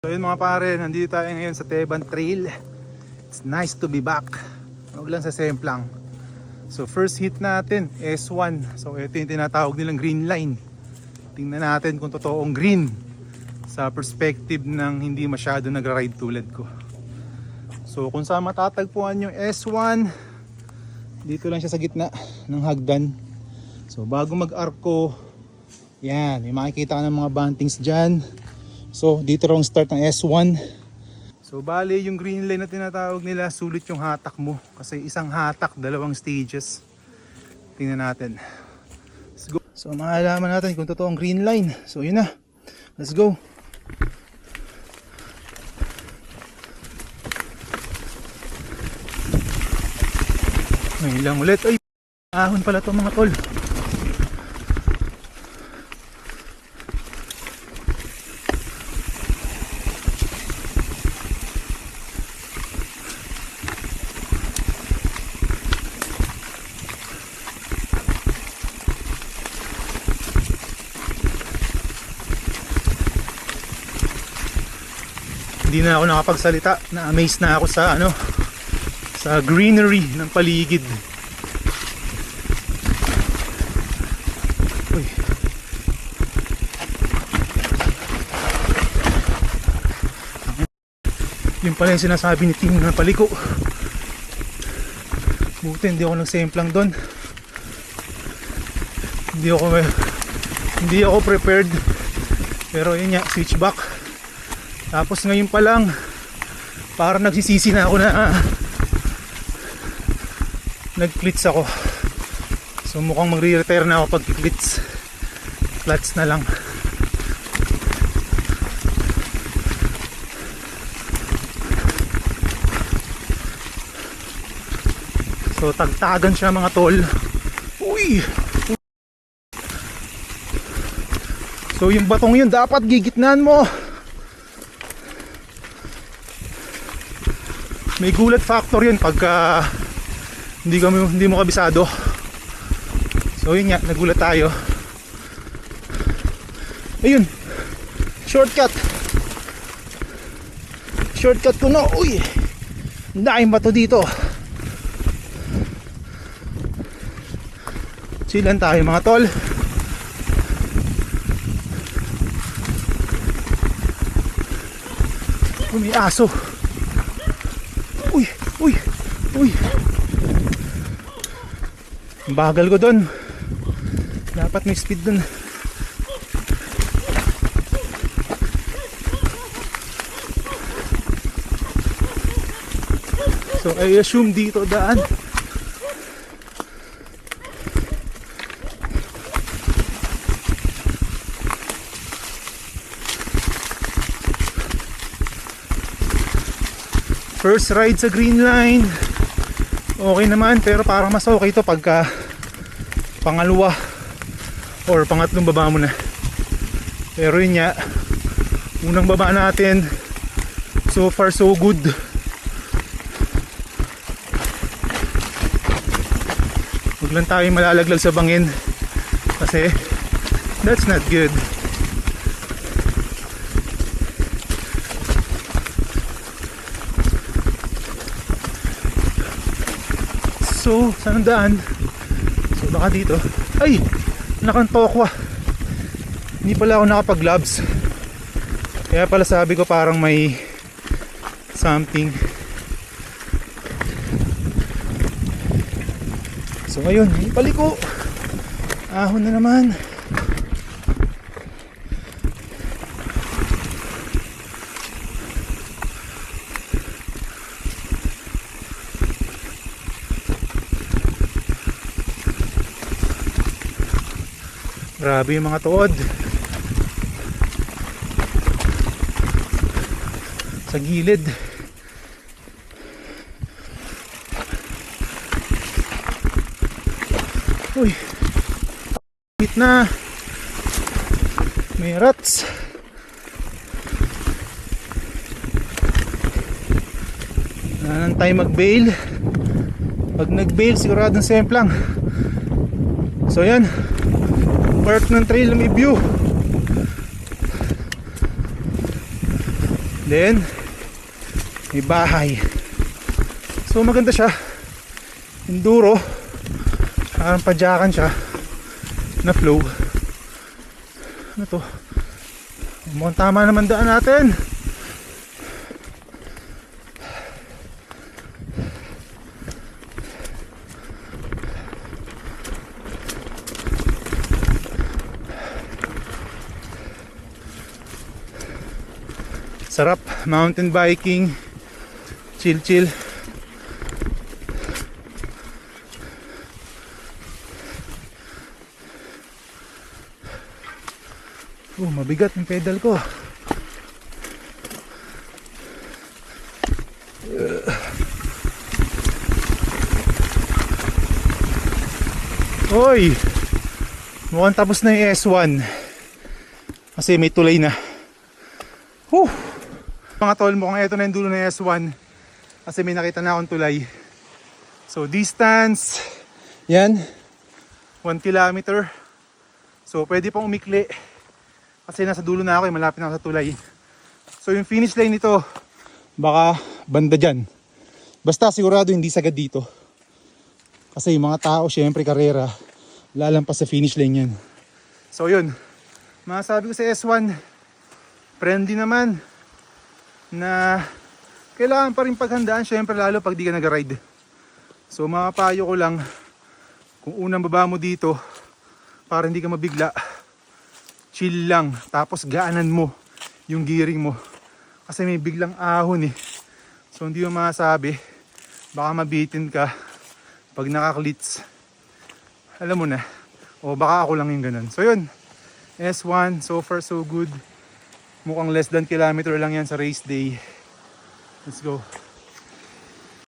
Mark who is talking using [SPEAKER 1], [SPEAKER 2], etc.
[SPEAKER 1] So yun mga pare, nandito tayo ngayon sa Teban Trail. It's nice to be back. Huwag lang sa Semplang. So first hit natin, S1. So ito yung tinatawag nilang green line. Tingnan natin kung totoong green sa perspective ng hindi masyado nagra-ride tulad ko. So kung saan matatagpuan yung S1, dito lang siya sa gitna ng hagdan. So bago mag-arko, yan, may makikita ka ng mga bantings dyan. So dito raw start ng S1. So bali yung green line na tinatawag nila, sulit yung hatak mo. Kasi isang hatak, dalawang stages. Tingnan natin. Let's go. So maalaman natin kung totoo ang green line. So yun na. Let's go. Ngayon lang ulit. Ay, ahon pala to mga tol. Hindi na ako nakapagsalita. Na-amaze na ako sa ano sa greenery ng paligid. Uy. Yun pala yung sinasabi ni King na paliko. Buti hindi ako nagsemplang doon. Hindi ako hindi ako prepared. Pero yun nga, switch back. Tapos ngayon pa lang, parang nagsisisi na ako na nag-clits ako. So mukhang magre-retire na ako pag clits. Flats na lang. So tagtagan siya mga tol. Uy! So yung batong yun dapat gigitnan mo. May gulat factor yun pagka hindi kami hindi mo kabisado. So yun nga, nagulat tayo. Ayun. Shortcut. Shortcut ko na. Uy. Daing bato dito. Chillan tayo mga tol. May aso. Uy, uy, bagal ko doon. Dapat may speed doon. So I assume dito daan. First ride sa green line. Okay naman pero parang mas okay to pagka pangalawa or pangatlong baba mo na. Pero yun nga, unang baba natin, so far so good. Huwag lang tayo malalaglag sa bangin kasi that's not good. So, saan daan? So, baka dito. Ay! Nakantokwa. Hindi pala ako nakapag gloves. Kaya pala sabi ko parang may something. So. May paliko. Ahon na naman. Grabe yung mga tuod. Sa gilid. Uy. Hit na. May rats. Nanantay mag-bail. Pag nag-bail, siguradong semplang. So yan. Part ng trail may view. Then, may bahay. So maganda siya. Enduro. Parang padyakan siya. Na flow. Ano to? Mukhang tama naman daan natin. Sarap, mountain biking, chill chill. Oh, mabigat yung pedal ko. Hoy! Mukhang tapos na yung S1. Kasi may tulay na. Whew! Mga tol, mukhang ito na yung dulo ng S1. Kasi may nakita na akong tulay. So distance, yan, 1 kilometer. So pwede pang umikli. Kasi nasa dulo na ako eh, malapit na ako sa tulay. So yung finish line nito, baka banda dyan. Basta sigurado hindi sagad dito. Kasi yung mga tao, syempre karera, lalampas sa finish line yan. So yun, masasabi ko sa S1, friendly naman na kailangan pa rin paghandaan syempre lalo pag di ka nag-ride. So mapapayo ko lang kung unang baba mo dito para hindi ka mabigla chill lang tapos gaanan mo yung gearing mo kasi may biglang ahon eh. So hindi mo masabi baka mabitin ka pag nakaklits. Alam mo na. O baka ako lang yung ganun. So yun. S1 so far so good. Mukhang less than kilometer lang yan sa race day. Let's go.